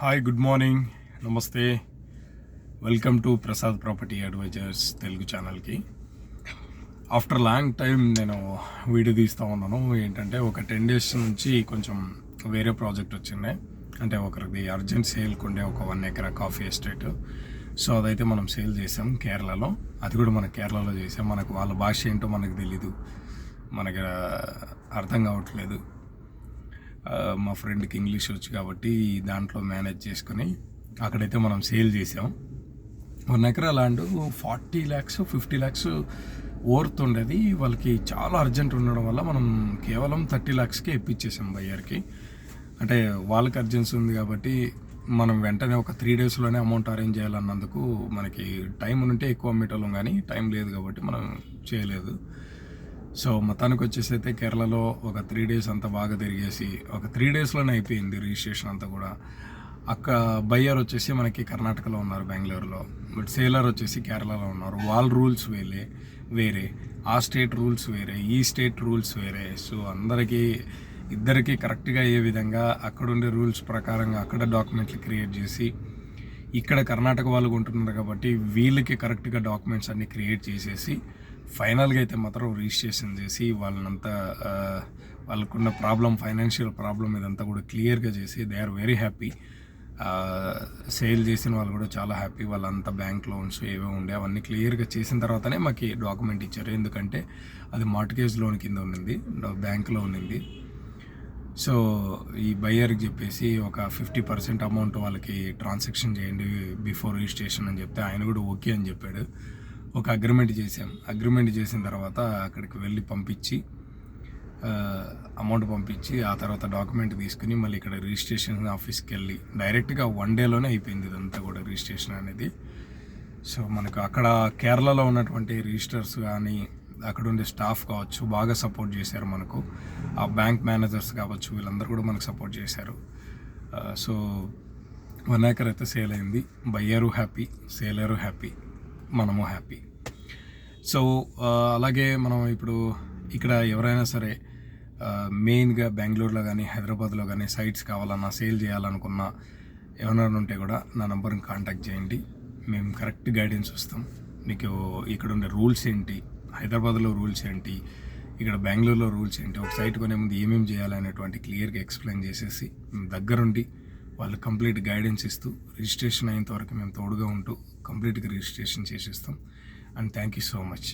Hi good morning నమస్తే welcome to Prasad property advisers Telugu ఛానల్కి after long time నేను video తీస్తూ ఉన్నాను. ఏంటంటే ఒక టెన్ డేస్ నుంచి కొంచెం వేరే ప్రాజెక్ట్ వచ్చింది. అంటే ఒకరిది అర్జెంట్ సేల్కి ఉండే ఒక వన్ ఎకరా కాఫీ ఎస్టేట్ సో అదైతే మనం సేల్ చేసాం కేరళలో. అది కూడా మన కేరళలో చేసాం. మనకు వాళ్ళ భాష ఏంటో మనకు తెలీదు. మనకి అర్థం కావట్లేదు. మా ఫ్రెండ్కి ఇంగ్లీష్ వచ్చు కాబట్టి దాంట్లో మేనేజ్ చేసుకుని అక్కడైతే మనం సేల్ చేసాం. వన్ ఎకరా land forty lakhs fifty lakhs worth ఉండేది. వాళ్ళకి చాలా అర్జెంట్ ఉండడం వల్ల మనం కేవలం థర్టీ ల్యాక్స్కే ఇప్పించేసాం బయ్యర్కి. అంటే వాళ్ళకి అర్జెన్సీ ఉంది కాబట్టి మనం వెంటనే ఒక త్రీ డేస్లోనే అమౌంట్ అరేంజ్ చేయాలన్నందుకు మనకి టైం ఉంటే ఎక్కువ అమ్మేటోళ్ళం కానీ టైం లేదు కాబట్టి మనం చేయలేదు. సో మొత్తానికి వచ్చేసి అయితే కేరళలో ఒక త్రీ డేస్ అంతా బాగా తిరిగేసి ఒక త్రీ డేస్లోనే అయిపోయింది రిజిస్ట్రేషన్ అంతా కూడా. అక్క బయ్యర్ వచ్చేసి మనకి కర్ణాటకలో ఉన్నారు బెంగళూరులో. బట్ సేలర్ వచ్చేసి కేరళలో ఉన్నారు. వాళ్ళ రూల్స్ వేరే వేరే. ఆ స్టేట్ రూల్స్ వేరే ఈ స్టేట్ రూల్స్ వేరే. సో అందరికీ ఇద్దరికి కరెక్ట్గా అయ్యే విధంగా అక్కడుండే రూల్స్ ప్రకారంగా అక్కడ డాక్యుమెంట్లు క్రియేట్ చేసి ఇక్కడ కర్ణాటక వాళ్ళు ఉంటున్నారు కాబట్టి వీళ్ళకి కరెక్ట్గా డాక్యుమెంట్స్ అన్ని క్రియేట్ చేసేసి ఫైనల్గా అయితే మాత్రం రిజిస్ట్రేషన్ చేసి వాళ్ళనంతా వాళ్ళకున్న ప్రాబ్లం ఫైనాన్షియల్ ప్రాబ్లం ఇదంతా కూడా క్లియర్గా చేసి they are very happy. Sale చేసిన వాళ్ళు కూడా చాలా హ్యాపీ. వాళ్ళంతా బ్యాంక్ లోన్స్ ఏవో ఉండే అవన్నీ క్లియర్గా చేసిన తర్వాతనే మాకు డాక్యుమెంట్ ఇచ్చారు. ఎందుకంటే అది మార్టిగేజ్ లోన్ కింద ఉన్నింది బ్యాంక్లో ఉన్నింది. సో ఈ బయ్యర్కి చెప్పేసి ఒక ఫిఫ్టీ పర్సెంట్ అమౌంట్ వాళ్ళకి ట్రాన్సాక్షన్ చేయండి బిఫోర్ రిజిస్ట్రేషన్ అని చెప్తే ఆయన కూడా ఓకే అని చెప్పాడు. ఒక అగ్రిమెంట్ చేసాం అగ్రిమెంట్ చేసిన తర్వాత అక్కడికి వెళ్ళి పంపించి అమౌంట్ పంపించి ఆ తర్వాత డాక్యుమెంట్ తీసుకుని మళ్ళీ ఇక్కడ రిజిస్ట్రేషన్ ఆఫీస్కి వెళ్ళి డైరెక్ట్గా వన్ డేలోనే అయిపోయింది ఇదంతా కూడా రిజిస్ట్రేషన్ అనేది. సో మనకు అక్కడ కేరళలో ఉన్నటువంటి రిజిస్టర్స్ కానీ అక్కడ ఉండే స్టాఫ్ కావచ్చు బాగా సపోర్ట్ చేశారు మనకు. ఆ బ్యాంక్ మేనేజర్స్ కావచ్చు వీళ్ళందరూ కూడా మనకు సపోర్ట్ చేశారు. సో వన్ ఏకర్ అయితే సేల్ అయింది. బయ్యరు హ్యాపీ సేలరు హ్యాపీ మనము హ్యాపీ సో uh, అలాగే మనం ఇప్పుడు ఇక్కడ ఎవరైనా సరే uh, మెయిన్గా బెంగళూరులో కానీ హైదరాబాద్లో కానీ సైట్స్ కావాలన్నా సేల్ చేయాలనుకున్నా ఎవరైనా ఉంటే కూడా నా నంబర్ని కాంటాక్ట్ చేయండి. మేము కరెక్ట్ గైడెన్స్ ఇస్తాం మీకు ఇక్కడ ఉండే రూల్స్ ఏంటి? హైదరాబాద్లో రూల్స్ ఏంటి? ఇక్కడ బెంగళూరులో రూల్స్ ఏంటి? ఒక సైట్ కొనే ముందు ఏమేమి చేయాలనేటువంటి క్లియర్గా ఎక్స్ప్లెయిన్ చేసేసి దగ్గరుండి వాళ్ళు కంప్లీట్ గైడెన్స్ ఇస్తూ రిజిస్ట్రేషన్ అయ్యేంత వరకు మేము తోడుగా ఉంటూ కంప్లీట్గా రిజిస్ట్రేషన్ చేసేస్తాం. And thank you so much.